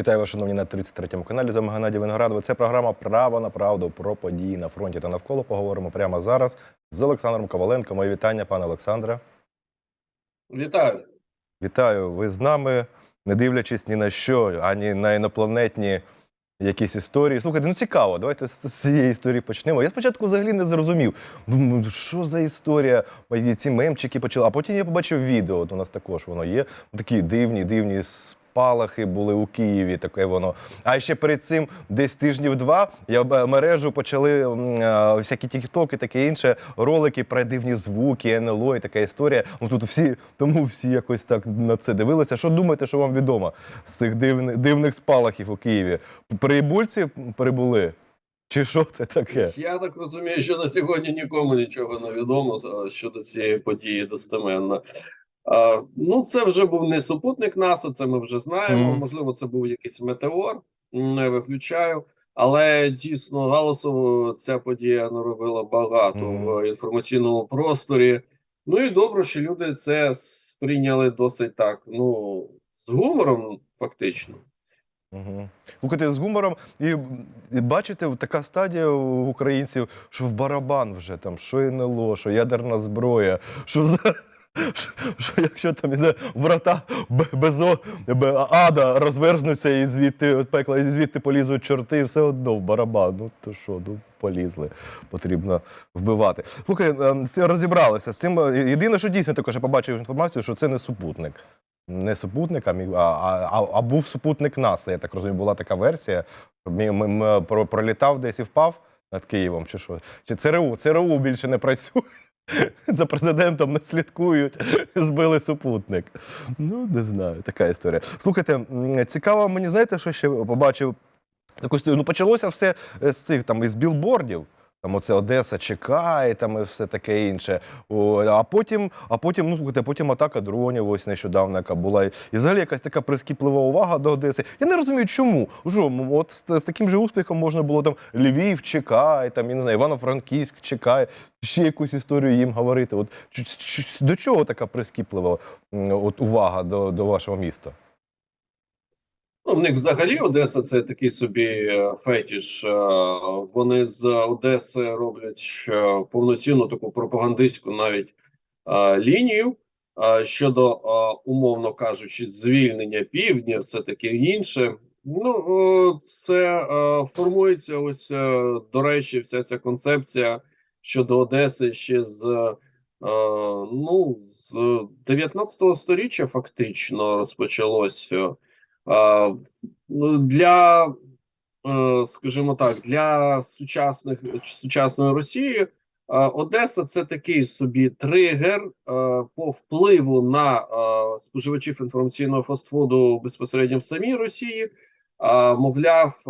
Вітаю вас, шановні, на 33-му каналі. З вами Геннадій Виноградов. Це програма Право на правду про події на фронті та навколо. Поговоримо прямо зараз з Олександром Коваленко. Моє вітання, пане Олександре. Вітаю. Вітаю. Ви з нами, не дивлячись ні на що, ані на інопланетні якісь історії. Слухайте, ну цікаво. Давайте з цієї історії почнемо. Я спочатку взагалі не зрозумів. Думаю, що за історія? І Ці мемчики почали. А потім я побачив відео. От у нас також воно є. Такі дивні, дивні спалахи були у Києві. Таке воно. А ще перед цим, десь тижнів два, я б- мережу почали а, всякі тіктоки, таке інше, ролики про дивні звуки, НЛО і така історія. Ну тут всі, тому всі якось так на це дивилися. Що думаєте, що вам відомо з цих дивних, дивних спалахів у Києві? Прибульці прибули? Чи що це таке? Я так розумію, що на сьогодні нікому нічого не відомо щодо цієї події достеменно. А, ну, це вже був не супутник НАСА, це ми вже знаємо. Мгм. Можливо, це був якийсь метеор, не виключаю. Але дійсно галасу ця подія наробила багато Мгм. в інформаційному просторі. Ну і добре, що люди це сприйняли досить так. Ну, з гумором, фактично. Угу. Слухайте, з гумором, і, бачите, така стадія у українців, що в барабан вже там, що НЛО, що ядерна зброя, що. Що, що якщо там іде врата безо, ада розверзнуться і звідти от пекла, і звідти полізуть чорти, і все одно в барабан. Ну то що, ну полізли, потрібно вбивати. Слухай, ем, розібралися з цим. Єдине, що дійсно також я побачив інформацію, що це не супутник. Не супутник, а, а, а, а був супутник НАСА. Я так розумію, була така версія. Мі- м- м- про- пролітав десь і впав над Києвом, чи що? Чи ЦРУ? ЦРУ більше не працює. За президентом не слідкують, збили супутник. Ну, не знаю, така історія. Слухайте, цікаво, мені знаєте, що ще побачив? Таку. Ну, почалося все з цих там із білбордів. Там оце Одеса чекає, там і все таке інше. О, а потім, а потім, ну слухайте, потім атака дронів, ось нещодавно, яка була. І взагалі якась така прискіплива увага до Одеси. Я не розумію, чому. Що, от з, з таким же успіхом можна було там Львів чекає, там, я не знаю, Івано-Франківськ чекає, ще якусь історію їм говорити. От до чого така прискіплива от, увага до, до вашого міста? Ну, в них взагалі Одеса це такий собі е, фетіш. Е, Вони з Одеси роблять е, повноцінну таку пропагандистську навіть лінію щодо, умовно кажучи, звільнення півдня, все таке інше. Ну, це формується ось, до речі, вся ця концепція щодо Одеси ще з. Ну, з 19 століття фактично розпочалось для, е, скажімо так, для сучасних сучасної Росії е, Одеса це такий собі тригер е, по впливу на споживачів інформаційного фастфуду безпосередньо в самій Росії. Мовляв,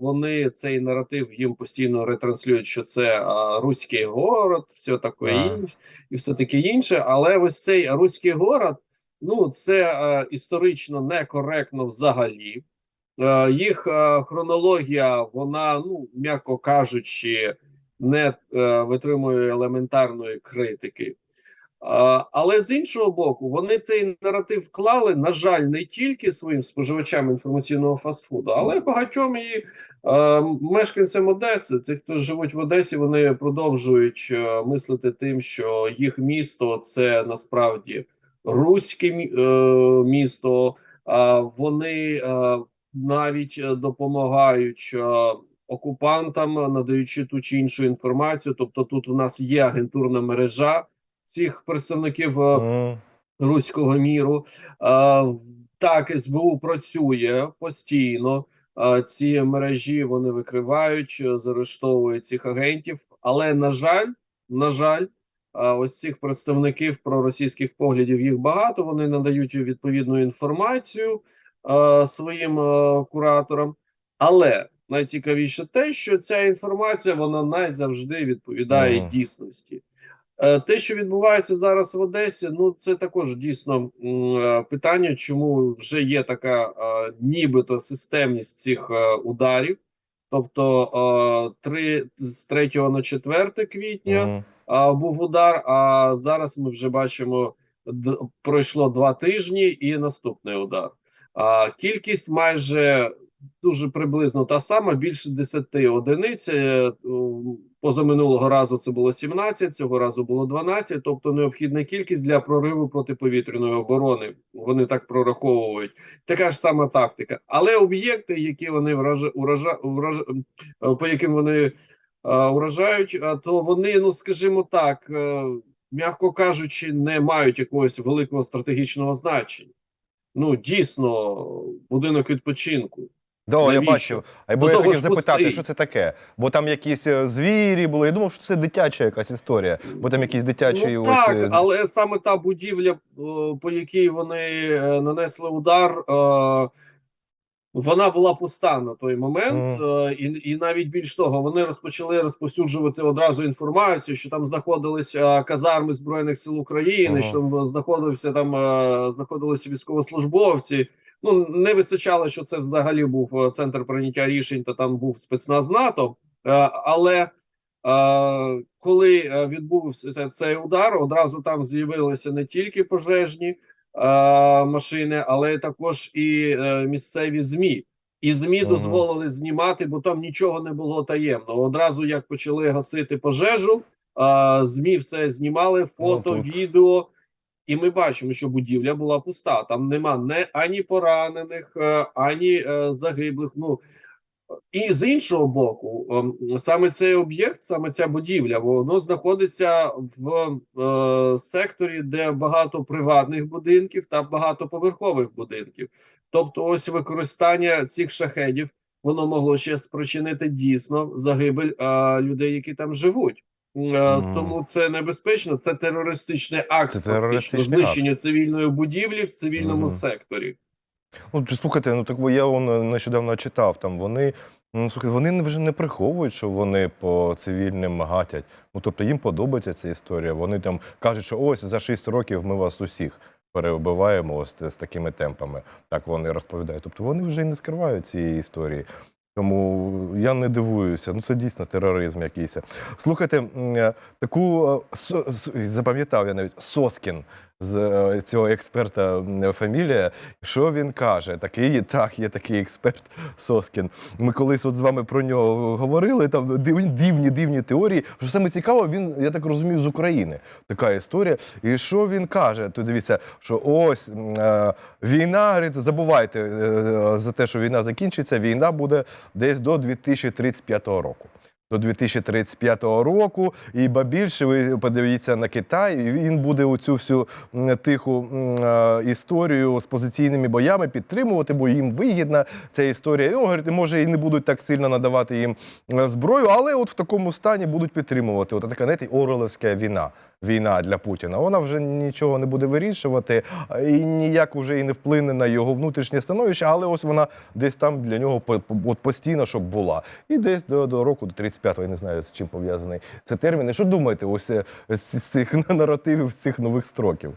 вони цей наратив їм постійно ретранслюють, що це руський город, все таке інше, і все таке інше. Але ось цей руський город. Ну, це е, історично некоректно взагалі. Е, їх е, хронологія, вона, ну, м'яко кажучи, не е, витримує елементарної критики. Е, але з іншого боку, вони цей наратив вклали, на жаль, не тільки своїм споживачам інформаційного фастфуду, але багатьом і е, мешканцям Одеси. Тих, хто живуть в Одесі, вони продовжують е, мислити тим, що їх місто це насправді руське е, місто. Вони е, навіть е, допомагають окупантам, надаючи ту чи іншу інформацію. Тобто, тут в нас є агентурна мережа цих представників руського міру. Так, СБУ працює постійно. Ці мережі вони викривають, заарештовують цих агентів. Але на жаль, на жаль, ось цих представників проросійських поглядів їх багато. Вони надають відповідну інформацію своїм кураторам. Але найцікавіше те, що ця інформація вона найзавжди відповідає Мгм. дійсності. Е, Те, що відбувається зараз в Одесі, ну це також дійсно е, питання, чому вже є така е, нібито системність цих ударів. Тобто три, з 3 на 4 квітня мгм. А, був удар, а зараз ми вже бачимо пройшло два тижні, і наступний удар. А кількість майже дуже приблизно та сама, більше 10 одиниць. Е, Позаминулого разу це було 17, цього разу було 12, тобто необхідна кількість для прориву протиповітряної оборони. Вони так прораховують. Така ж сама тактика. Але об'єкти, які вони вража, вража, е, по яким вони е, уражають, е, то вони, ну скажімо так, е, м'яко кажучи, не мають якогось великого стратегічного значення. Ну, дійсно, будинок відпочинку. Да, я бачив. А бо я хотів запитати, пустий. що це таке? Бо там якісь звірі були. Я думав, що це дитяча якась історія, бо там якісь дитячі ну, ось. так, але саме та будівля, по якій вони нанесли удар, вона була пуста на той момент, е, і, і навіть більш того, вони розпочали розповсюджувати одразу інформацію, що там знаходилися казарми збройних сил України, Ага. що там знаходився там е, знаходилися військовослужбовці. Ну не вистачало, що це взагалі був е, центр прийняття рішень, та там був спецназ НАТО. Е, але е, коли е, відбувся цей удар, одразу там з'явилися не тільки пожежні е, машини, але також і е, місцеві ЗМІ. І ЗМІ Ага. дозволили знімати, бо там нічого не було таємного. Одразу як почали гасити пожежу, е, ЗМІ все знімали, фото, Ну, тут. відео. І ми бачимо, що будівля була пуста. Там нема не ані поранених, е, ані е, загиблих. Ну і з іншого боку, ем, саме цей об'єкт, саме ця будівля, воно знаходиться в е, секторі, де багато приватних будинків та багатоповерхових будинків. Тобто, ось використання цих шахедів воно могло ще спричинити дійсно загибель е, людей, які там живуть. Е, Мгм. Тому це небезпечно, це терористичний акт, Це фактично терористичний знищення цивільної будівлі в цивільному Мгм. секторі. Ну, слухайте, ну так я он нещодавно читав. Там вони ну слухайте, вони вже не приховують, що вони по цивільним гатять. Ну тобто їм подобається ця історія. Вони там кажуть, що ось за 6 років ми вас усіх перебиваємо ось з такими темпами. Так вони розповідають. Тобто вони вже і не скривають цієї історії. Тому я не дивуюся. Ну це дійсно тероризм якийсь. Слухайте, е, таку е, запам'ятав я навіть Соскін з е, цього експерта фамілія. Що він каже? Такий так, є такий експерт Соскін. Ми колись от з вами про нього говорили. Там дивні, дивні, теорії. Що саме цікаво, він, я так розумію, з України. Така історія. І що він каже? То дивіться, що ось е, війна, забувайте е, за те, що війна закінчиться. Війна буде десь до 2035 року. До 2035 року, і ба більше ви подивіться на Китай, він буде у цю всю тиху е, історію з позиційними боями підтримувати, бо їм вигідна ця історія. Ну, говорить, може, і не будуть так сильно надавати їм е, зброю, але от в такому стані будуть підтримувати. От така знаєте, Орелевська війна. Війна для Путіна. Вона вже нічого не буде вирішувати і ніяк вже і не вплине на його внутрішнє становище, але ось вона десь там для нього от постійно, щоб була. І десь до, до року, до 35-го, я не знаю, з чим пов'язаний це термін. І що думаєте, ось е, з цих наративів, з цих нових строків?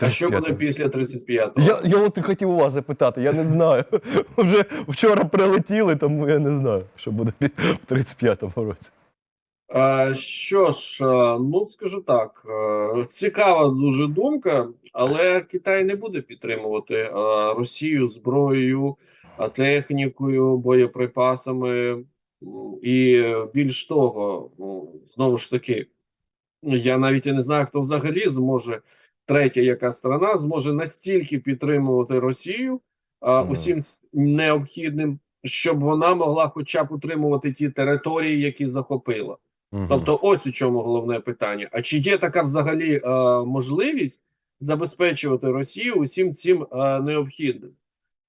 А що буде після 35-го? Я, я от і хотів у вас запитати, я не знаю. Вже вчора прилетіли, тому я не знаю, що буде в 35-му році. А, що ж, ну скажу так, е, цікава дуже думка, але Китай не буде підтримувати Росію зброєю, технікою, боєприпасами. І е, більш того, ну, знову ж таки, ну, я навіть і не знаю, хто взагалі зможе, третя яка страна зможе настільки підтримувати Росію а, усім необхідним, щоб вона могла хоча б утримувати ті території, які захопила. Тобто, ось у чому головне питання. А чи є така взагалі е, можливість забезпечувати Росію усім цим е, необхідним?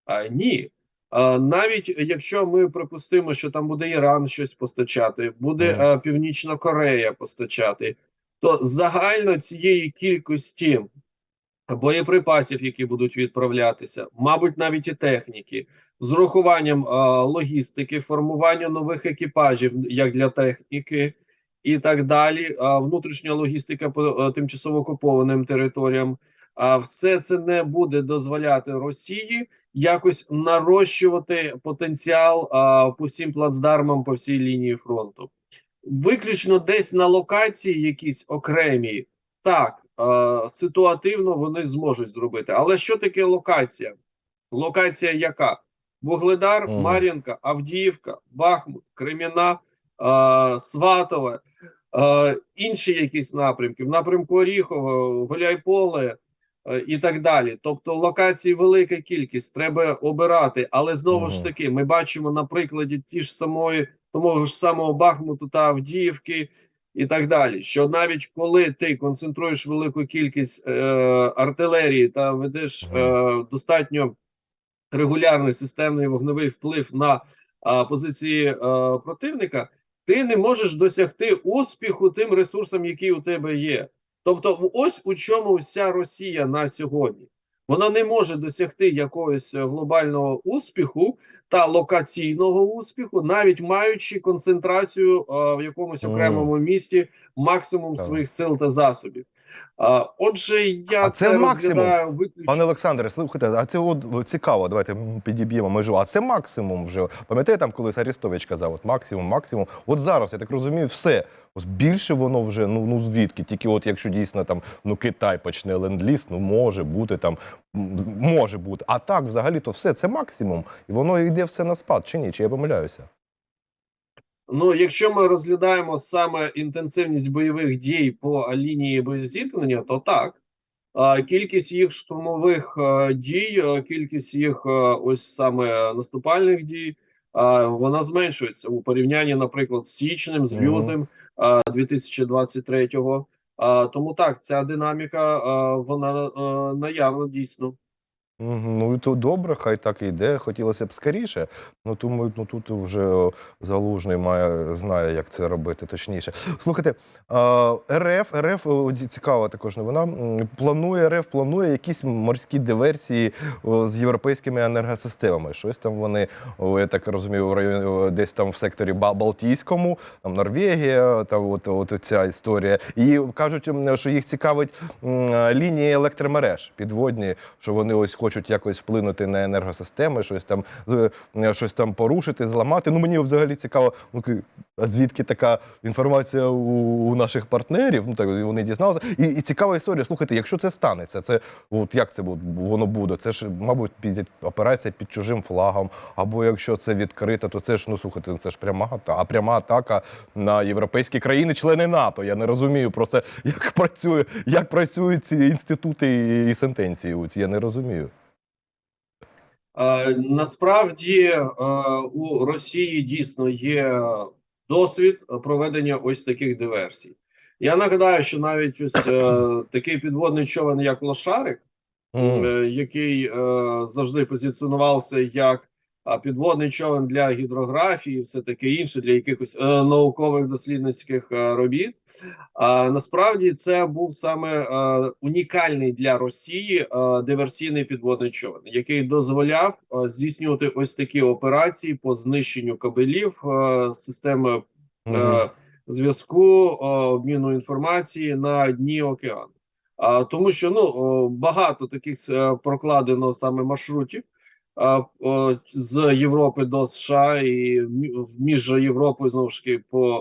А, ні. А, навіть якщо ми припустимо, що там буде Іран щось постачати, буде Мгм. е, Північна Корея постачати, то загально цієї кількості боєприпасів, які будуть відправлятися, мабуть, навіть і техніки, з урахуванням е, логістики, формування нових екіпажів як для техніки і так далі. Внутрішня логістика по е, тимчасово окупованим територіям. А все це не буде дозволяти Росії якось нарощувати потенціал а, по всім плацдармам по всій лінії фронту. Виключно десь на локації, якісь окремі, так ситуативно вони зможуть зробити. Але що таке локація? Локація яка? Вугледар, Мгм. Мар'їнка, Авдіївка, Бахмут, Креміна, Сватове, е, інші якісь напрямки, в напрямку Оріхова, Гуляйполе е, і так далі. Тобто локацій велика кількість, треба обирати. Але знову ж таки, ми бачимо на прикладі ті ж самої, того ж самого Бахмуту та Авдіївки. І так далі, що навіть коли ти концентруєш велику кількість е, артилерії та ведеш е, достатньо регулярний системний вогневий вплив на а, позиції е, противника, ти не можеш досягти успіху тим ресурсам, які у тебе є. Тобто, ось у чому вся Росія на сьогодні. Вона не може досягти якогось е, глобального успіху та локаційного успіху, навіть маючи концентрацію е, в якомусь окремому місті максимум своїх сил та засобів. Отже, я А це це, максимум, виключно. Пане Олександре, слухайте, а це от цікаво, давайте підіб'ємо межу. А це максимум вже. Пам'ятаєте, там колись Арестович казав, от максимум, максимум. От зараз, я так розумію, все. Ось більше воно вже, ну, ну звідки? Тільки от якщо дійсно там ну, Китай почне ленд-ліз, ну може бути там, може бути. А так, взагалі, то все це максимум. І воно йде все на спад, чи ні? Чи я помиляюся? Ну, якщо ми розглядаємо саме інтенсивність бойових дій по лінії боєзіткнення, то так. Кількість їх штурмових е, дій, е, кількість їх е, ось саме наступальних дій, вона зменшується у порівнянні, наприклад, з січнем, з лютим а, 2023-го. Тому так, ця динаміка вона наявна дійсно. Ну і то добре, хай так і йде. Хотілося б скоріше. Ну тому ну тут вже залужний має знає, як це робити точніше. Слухайте, РФ РФ цікава також новина. Планує РФ планує якісь морські диверсії з європейськими енергосистемами. Щось там вони, я так розумію, в районі десь там в секторі Балтійському, там Норвегія, там от, от ця історія. І кажуть, що їх цікавить лінії електромереж підводні, що вони ось хочуть якось вплинути на енергосистеми, щось там е, щось там порушити, зламати. Ну мені взагалі цікаво, ну звідки така інформація у, наших партнерів? Ну так вони дізналися. І, і цікава історія. Слухайте, якщо це станеться, це от як це воно буде? Це ж, мабуть, під операція під чужим флагом. Або якщо це відкрито, то це ж ну слухайте, це ж пряма атака, пряма атака на європейські країни, члени НАТО. Я не розумію про це, як працює, як працюють ці інститути і сентенції. Я не розумію. Е, Насправді е, у Росії дійсно є досвід проведення ось таких диверсій. Я нагадаю, що навіть ось е, такий підводний човен, як Лошарик, який завжди позиціонувався як підводний човен для гідрографії, все таке інше, для якихось е, наукових дослідницьких е, робіт. А насправді це був саме е, унікальний для Росії е, диверсійний підводний човен, який дозволяв е, здійснювати ось такі операції по знищенню кабелів е, системи е, зв'язку, е, обміну інформації на дні океану. А тому, що ну о, багато таких е, прокладено саме маршрутів а, з Європи до США і мі- між Європою знову ж таки по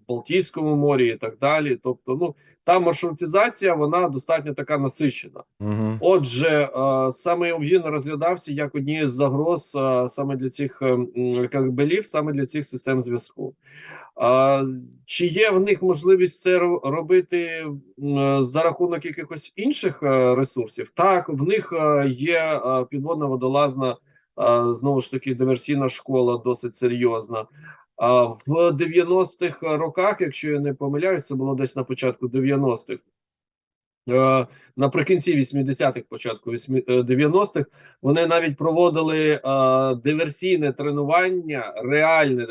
в Балтійському морі і так далі. Тобто, ну та маршрутизація вона достатньо така насичена. Мгм. Отже, саме він розглядався як однією з загроз саме для цих е, кабелів, саме для цих систем зв'язку. А, Чи є в них можливість це робити за рахунок якихось інших е, ресурсів? Так, в них е, є е, підводна водолазна, знову ж таки, диверсійна школа досить серйозна. А в 90-х роках, якщо я не помиляюсь, це було десь на початку 90-х. Е, Наприкінці 80-х, початку 80 е, 90-х, вони навіть проводили е, диверсійне тренування реальне е,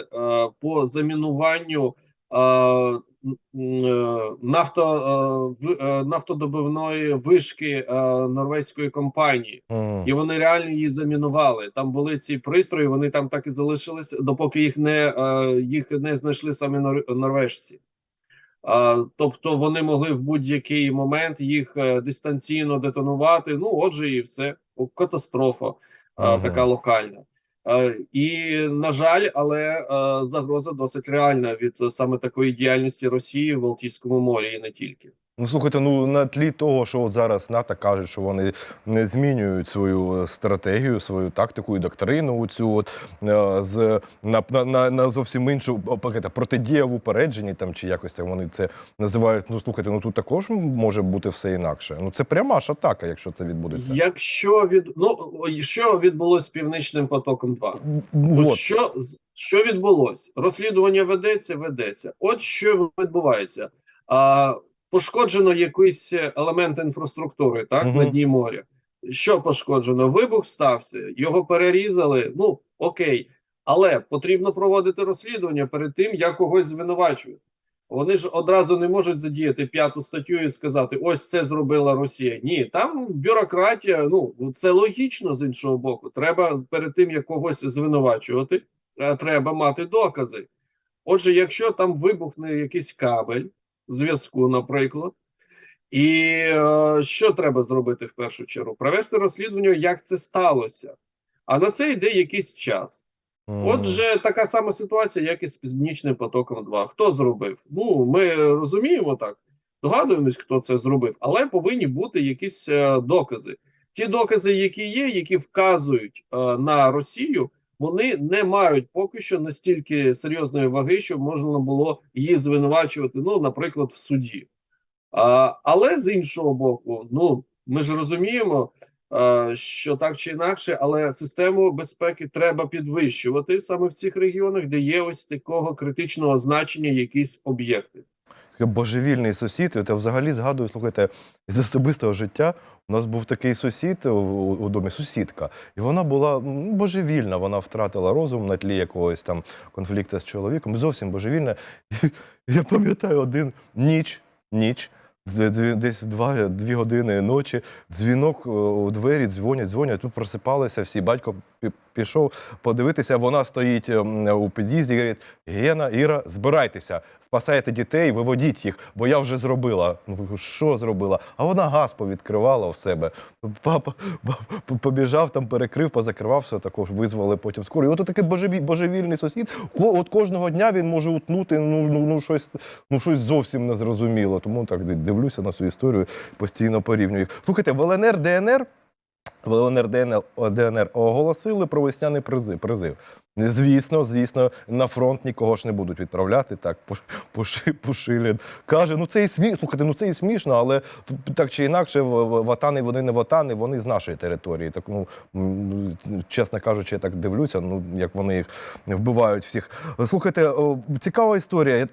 по замінуванню е, е, нафто, е, нафтодобивної вишки е, норвезької компанії. Мгм. І вони реально її замінували. Там були ці пристрої, вони там так і залишились, допоки їх не, е, їх не знайшли самі нор- норвежці. Тобто вони могли в будь-який момент їх е, дистанційно детонувати. Ну, отже, і все. О, Катастрофа а, Ага. така локальна. Е, і, на жаль, але е, загроза досить реальна від саме такої діяльності Росії в Балтійському морі і не тільки. Ну слухайте, ну на тлі того, що от зараз НАТО каже, що вони не змінюють свою е, стратегію, свою тактику і доктрину цю от е, з на, на, на, зовсім іншу пакета протидія в упередженні там чи якось так вони це називають. Ну слухайте, ну тут також може бути все інакше. Ну це пряма ж атака, якщо це відбудеться. Якщо від ну що відбулося з північним потоком 2 От От. що, що відбулося? Розслідування ведеться, ведеться. От що відбувається. А, пошкоджено якийсь елемент інфраструктури, так, Мгм. на дні моря. Що пошкоджено? Вибух стався, його перерізали. Ну окей, але потрібно проводити розслідування перед тим, як когось звинувачують. Вони ж одразу не можуть задіяти п'яту статтю і сказати: ось це зробила Росія. Ні, там бюрократія. Ну це логічно з іншого боку. Треба перед тим, як когось звинувачувати, е, треба мати докази. Отже, якщо там вибухне якийсь кабель зв'язку, наприклад, і е, що треба зробити в першу чергу? Провести розслідування, як це сталося. А на це йде якийсь час. Мгм. Отже, така сама ситуація, як і з Північним потоком 2. Хто зробив? Ну, ми розуміємо так, догадуємось, хто це зробив, але повинні бути якісь е, докази. Ті докази, які є, які вказують е, на Росію, вони не мають поки що настільки серйозної ваги, щоб можна було її звинувачувати, ну, наприклад, в суді. А, але з іншого боку, ну ми ж розуміємо, е, що так чи інакше, але систему безпеки треба підвищувати саме в цих регіонах, де є ось такого критичного значення якісь об'єкти. Божевільний сусід. От я взагалі згадую, слухайте, з особистого життя у нас був такий сусід у, у, домі, сусідка, і вона була ну, божевільна. Вона втратила розум на тлі якогось там конфлікту з чоловіком. Зовсім божевільна. Я пам'ятаю один ніч, ніч. Десь два, дві години ночі, дзвінок е, у двері, дзвонять, дзвонять. Тут просипалися всі. Батько пішов подивитися. Вона стоїть ем, у під'їзді і говорить: Гена, Іра, збирайтеся, спасайте дітей, виводіть їх, бо я вже зробила. Ну, що зробила? А вона газ повідкривала в себе. Папа побіжав, там перекрив, позакривав все також, визвали потім скоро. І от такий божеві- божевільний сусід. От кожного дня він може утнути ну, ну, ну, щось, ну, щось зовсім незрозуміло. Тому так дивлюся на цю історію, постійно порівнюю. Слухайте, в ЛНР, ДНР. В ЛНР ДНР, ДНР оголосили про весняний призив. призив. Звісно, звісно, на фронт нікого ж не будуть відправляти. Так, Пуш- Пуши- Пушилін каже: ну це і смішно. Слухайте, ну це і смішно, але так чи інакше, ватани вони не ватани, вони з нашої території. Так ну чесно кажучи, я так дивлюся, ну як вони їх вбивають всіх. Слухайте, цікава історія.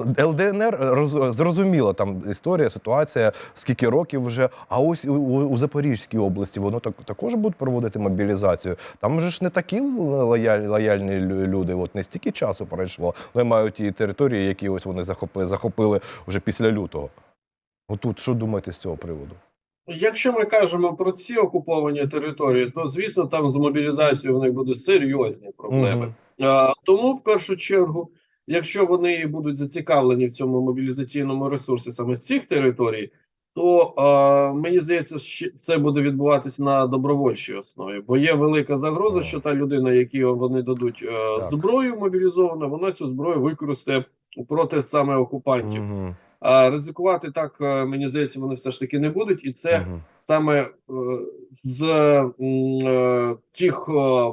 ЛДНР роз- зрозуміла там історія, ситуація, скільки років вже. А ось у, у, Запорізькій області воно так також будуть проводити мобілізацію. Там же ж не такі лояльні, лояльні люди. От не стільки часу пройшло. Вони мають ті території, які ось вони захопили, захопили вже після лютого. Отут що думаєте з цього приводу? Якщо ми кажемо про ці окуповані території, то звісно там з мобілізацією в них будуть серйозні проблеми. Мгм. А, тому, в першу чергу, якщо вони будуть зацікавлені в цьому мобілізаційному ресурсі саме з цих територій, то е, мені здається, що це буде відбуватись на добровольчій основі, бо є велика загроза, що та людина, якій вони дадуть е, зброю мобілізовану, вона цю зброю використає проти саме окупантів. Мгм. А ризикувати так, е, мені здається, вони все ж таки не будуть, і це Мгм. саме е, з е, тих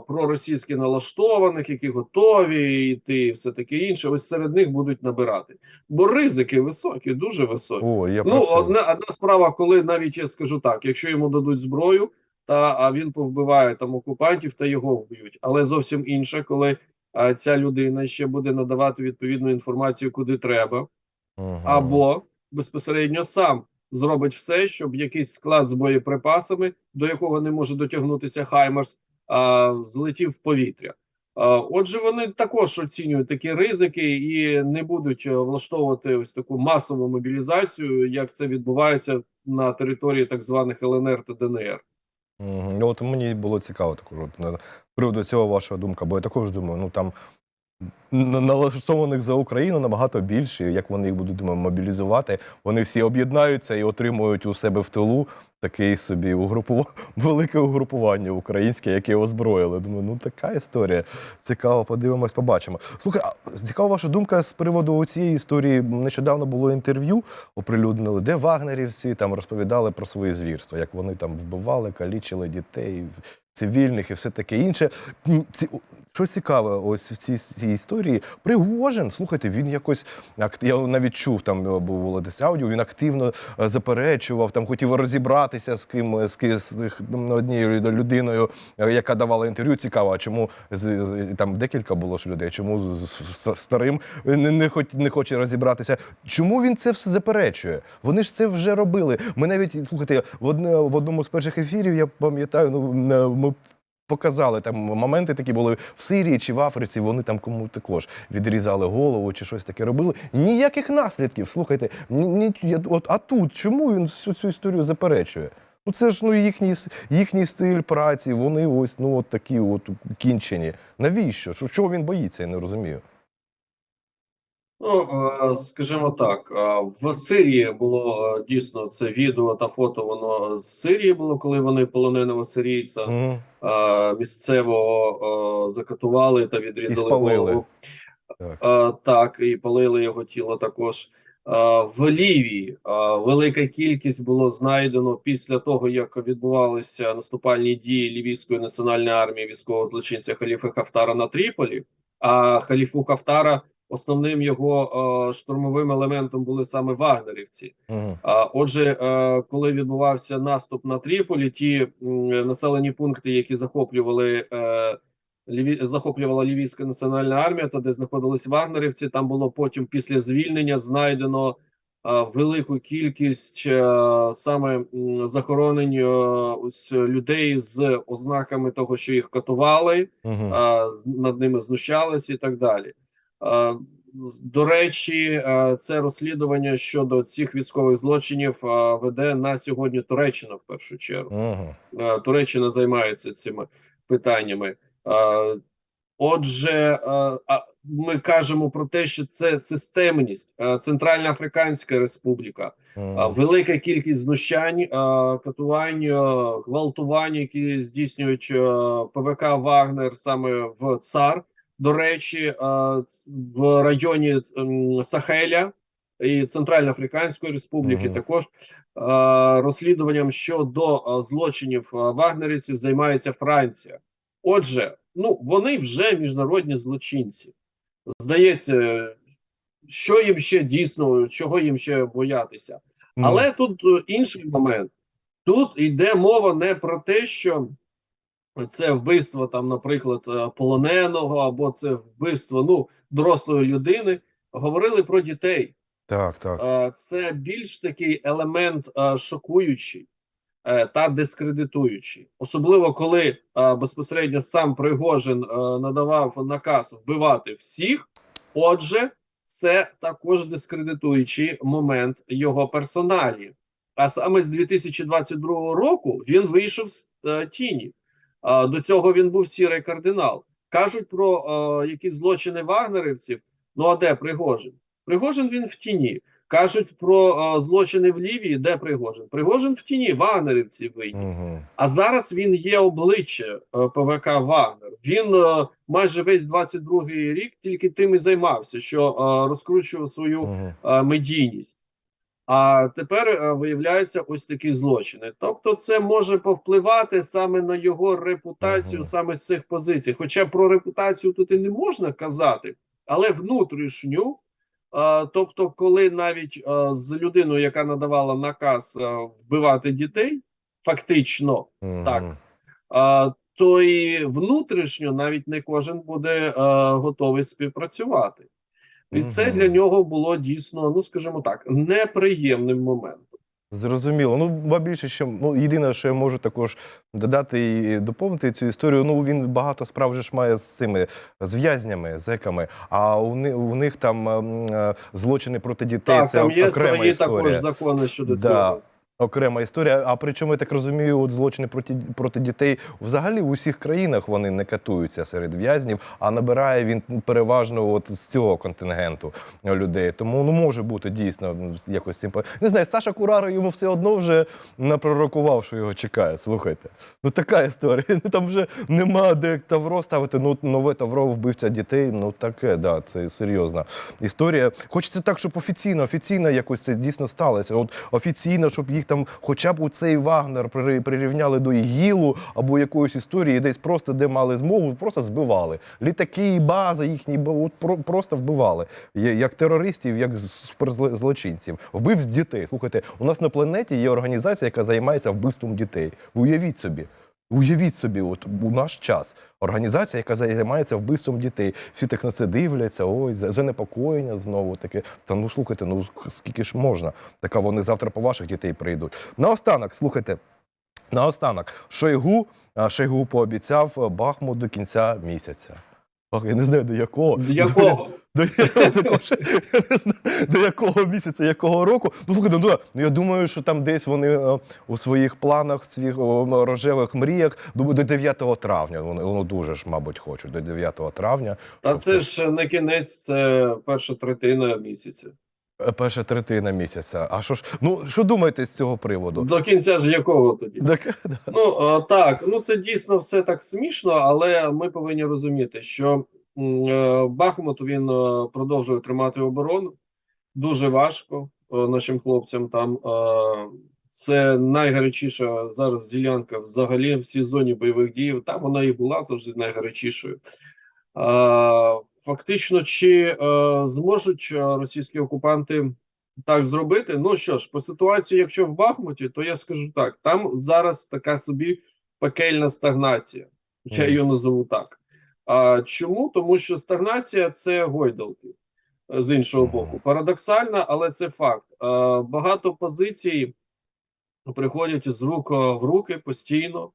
проросійськи налаштованих, які готові йти, і все таке інше, ось серед них будуть набирати. Бо ризики високі, дуже високі. О, я Ну, одна, одна справа, коли навіть я скажу так, якщо йому дадуть зброю, та а він повбиває там окупантів та його вб'ють. Але зовсім інше, коли а, ця людина ще буде надавати відповідну інформацію, куди треба Або безпосередньо сам зробить все, щоб якийсь склад з боєприпасами, до якого не може дотягнутися Хаймерс, а, злетів в повітря. А, Отже, вони також оцінюють такі ризики і не будуть е, влаштовувати ось таку масову мобілізацію, як це відбувається на території так званих ЛНР та ДНР. Мгм. Ну, От мені було цікаво також от, на приводу цього ваша думка, бо я також думаю, ну там налаштованих за Україну набагато більше. Як вони їх будуть думаю, мобілізувати, вони всі об'єднаються і отримують у себе в тилу такий собі угрупува... велике угрупування українське, яке озброїли. Думаю, ну така історія. Цікаво, подивимось, побачимо. Слухай, цікава ваша думка з приводу цієї історії. Нещодавно було інтерв'ю, оприлюднили, де вагнерівці там розповідали про свої звірства, як вони там вбивали, калічили дітей, цивільних і все таке інше. Що цікаве, ось в цій, цій історії, Пригожин, слухайте, він якось я навіть чув там е, було десь аудіо. Він активно е, заперечував, там хотів розібратися з ким з, ки- з однією людиною, е, яка давала інтерв'ю. Цікаво, а чому там декілька було ж людей? Чому з, з- старим не, не, хоч, не хоче розібратися? Чому він це все заперечує? Вони ж це вже робили. Ми навіть слухайте, в одне в одному з перших ефірів я пам'ятаю, ну не- ми показали там моменти такі були в Сирії чи в Африці. Вони там кому також відрізали голову чи щось таке робили. Ніяких наслідків. Слухайте, ні, ні, от а тут чому він всю цю історію заперечує? Ну це ж ну їхній їхній стиль праці. Вони ось ну от такі, от кінчені. Навіщо? Що чого він боїться? Я не розумію. Ну, е, скажімо так, е, в Сирії було е, дійсно це відео та фото. Воно з Сирії було, коли вони полоненого сирійця е, місцевого закатували та відрізали спалили. голову. Так. Так, і палили його тіло також. В Лівії велика кількість було знайдено після того, як відбувалися наступальні дії Лівійської національної армії військового злочинця Халіфи Хафтара на Тріполі. А халіфу Хафтара основним його е, штурмовим елементом були саме вагнерівці. Мгм. А отже, е, коли відбувався наступ на Тріполі, ті м, населені пункти, які захоплювали е, ліві, захоплювала Лівійська національна армія, то де знаходились вагнерівці, там було потім після звільнення знайдено е, велику кількість е, саме м, захоронень е, ось людей з ознаками того, що їх катували Мгм. а, над ними знущались і так далі. З- До речі, це розслідування щодо цих військових злочинів веде на сьогодні Туреччина в першу чергу. Мгм. А, Туреччина займається цими питаннями. Отже, ми кажемо про те, що це системність. Центральна Африканська Республіка, Мгм. а, велика кількість знущань, катувань, гвалтувань, які здійснюють ПВК Вагнер саме в ЦАР. До речі, в районі Сахеля і Центральноафриканської Республіки Мгм. також а, розслідуванням щодо злочинів вагнерівців займається Франція. Отже, ну вони вже міжнародні злочинці. Здається, що їм ще дійсно, чого їм ще боятися. Ну, Але тут е, інший момент. Тут йде мова не про те, що це вбивство, там, наприклад, е, полоненого, або це вбивство ну, дорослої людини. Говорили про дітей. так, так. Е, Це більш такий елемент е, шокуючий та дискредитуючий. Особливо коли безпосередньо сам Пригожин надавав наказ вбивати всіх. Отже, це також дискредитуючий момент його персоналі. А саме з 2022 року він вийшов з тіні. До цього він був сірий кардинал. Кажуть про якісь злочини вагнерівців. Ну а де Пригожин? Пригожин він в тіні. Кажуть про злочини в Лівії. Де Пригожин? Пригожин в тіні, вагнерівці вийдуть. Мгм. А зараз він є обличчя е, ПВК Вагнер. Він е, майже весь 22-й рік тільки тим і займався, що е, розкручував свою е, медійність. А тепер е, виявляються ось такі злочини. Тобто, це може повпливати саме на його репутацію, Мгм. саме з цих позицій. Хоча про репутацію тут і не можна казати, але внутрішню. е, Тобто, коли навіть е, з людиною, яка надавала наказ вбивати дітей, фактично Мгм. Так. то і внутрішньо навіть не кожен буде готовий співпрацювати. І це Мгм. для нього було дійсно, ну скажімо так, неприємним моментом. Зрозуміло. Ну, ба більше ще ну, єдине, що я можу також додати і доповнити цю історію. Ну він багато справ вже ж має з цими з в'язнями, зеками. А у них у них там ем, е, злочини проти дітей. Так, це там є окрема свої історія. також закони щодо Да. цього. Окрема історія. А причому я так розумію, от злочини проти, проти дітей взагалі в усіх країнах вони не катуються серед в'язнів, а набирає він переважно от з цього контингенту людей. Тому ну може бути дійсно якось цим не знаю. Саша Кураро йому все одно вже напророкував, що його чекає. Слухайте, ну така історія. Ну там вже нема де Тавро ставити. Ну нове Тавро вбивця дітей. Ну таке, да, це серйозна історія. Хочеться так, щоб офіційно, офіційно якось це дійсно сталося. От офіційно, щоб їх там, хоча б у цей Вагнер при- прирівняли до ІГІЛу або якоїсь історії, десь просто де мали змогу, просто збивали. Літаки, бази їхні, от про- просто вбивали. Як терористів, як суперзлочинців. Вбив дітей. Слухайте, у нас на планеті є організація, яка займається вбивством дітей. Ви уявіть собі. Уявіть собі, от у наш час організація, яка займається вбивством дітей. Всі так на це дивляться, ой, занепокоєння знову таке. Та ну слухайте, ну скільки ж можна? Така вони завтра по ваших дітей прийдуть. Наостанок, слухайте, наостанок, Шойгу, Шойгу пообіцяв Бахмут до кінця місяця. Я не знаю до якого. До якого? До, до якого місяця, якого року. Ну, слухайте, ну, ну я думаю, що там десь вони е, у своїх планах, своїх рожевих мріях, думаю, до 9 травня. Вони ну, дуже ж, мабуть, хочуть, до 9 травня. Та це ж не кінець, це перша третина місяця. Е, Перша третина місяця. А що ж, ну що думаєте з цього приводу? До кінця ж якого тоді? Так. Ну а, так, ну це дійсно все так смішно, але ми повинні розуміти, що Бахмут він е, продовжує тримати оборону дуже важко е, нашим хлопцям. Там е, це найгарячіша зараз ділянка взагалі в всій зоні бойових дій. Там вона і була завжди найгарячішою. Е, Фактично, чи е, зможуть е, російські окупанти так зробити? Ну що ж, по ситуації, якщо в Бахмуті, то я скажу так: там зараз така собі пекельна стагнація. Я її назову так. А чому? Тому що стагнація це гойдалки е, з іншого боку. Парадоксально, але це факт. Е, Багато позицій приходять з рук е, в руки постійно.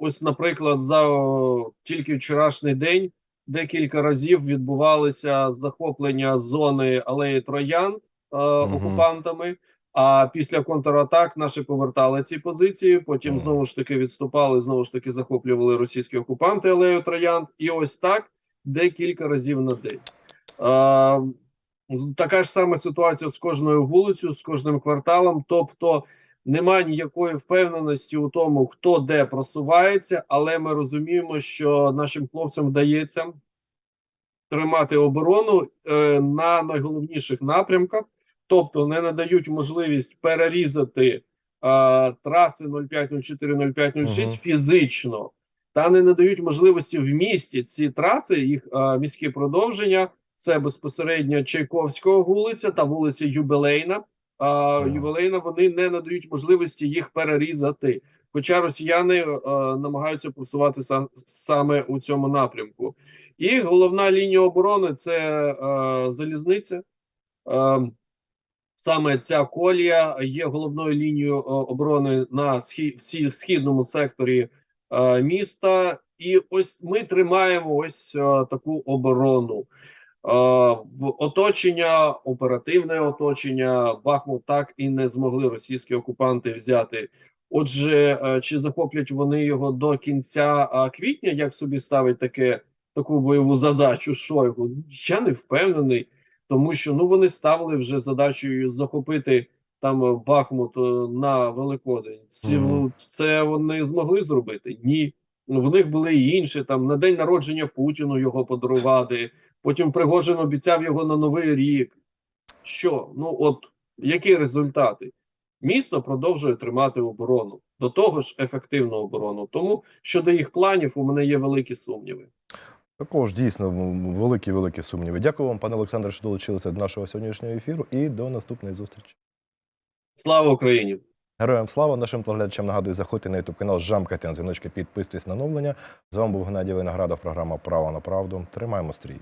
Ось, наприклад, за о, тільки вчорашній день декілька разів відбувалися захоплення зони алеї Троян окупантами. А після контратак наші повертали ці позиції. Потім знову ж таки відступали, знову ж таки захоплювали російські окупанти алею Троянд. І ось так декілька разів на день. З- така ж сама ситуація з кожною вулицею, з кожним кварталом. Тобто немає ніякої впевненості у тому, хто де просувається, але ми розуміємо, що нашим хлопцям вдається тримати оборону е, на найголовніших напрямках, тобто не надають можливість перерізати е, траси 0504 0506 Мгм. фізично, та не надають можливості в місті ці траси, їх е, міські продовження. Це безпосередньо Чайковського вулиця та вулиця Юбилейна. А Мгм. Ювелейна вони не надають можливості їх перерізати. Хоча росіяни е, намагаються просувати са- саме у цьому напрямку. І головна лінія оборони це е, залізниця. Е, саме ця колія є головною лінією е, оборони на схід, східному секторі е, міста. І ось ми тримаємо ось е, таку оборону. В оточення, оперативне оточення Бахмут так і не змогли російські окупанти взяти. Отже, чи захоплять вони його до кінця квітня, як собі ставить таке таку бойову задачу Шойгу? Я не впевнений, тому що ну вони ставили вже задачею захопити там Бахмут е, на Великодень. Ці, Мгм. Це вони змогли зробити? Ні. В них були і інші там на день народження Путіну його подарувати. Потім Пригожин обіцяв його на новий рік. Що? Ну от які результати? Місто продовжує тримати оборону, до того ж ефективну оборону. Тому щодо їх планів у мене є великі сумніви. Також дійсно великі великі сумніви. Дякую вам, пане Олександре, що долучилися до нашого сьогоднішнього ефіру і до наступної зустрічі. Слава Україні! Героям слава нашим поглядачам нагадую, заходьте на ютуб канал, жамкайте на дзвіночки, підписуйтесь на оновлення. З вами був Геннадій Виноградов, програма Право на правду. Тримаємо стрій.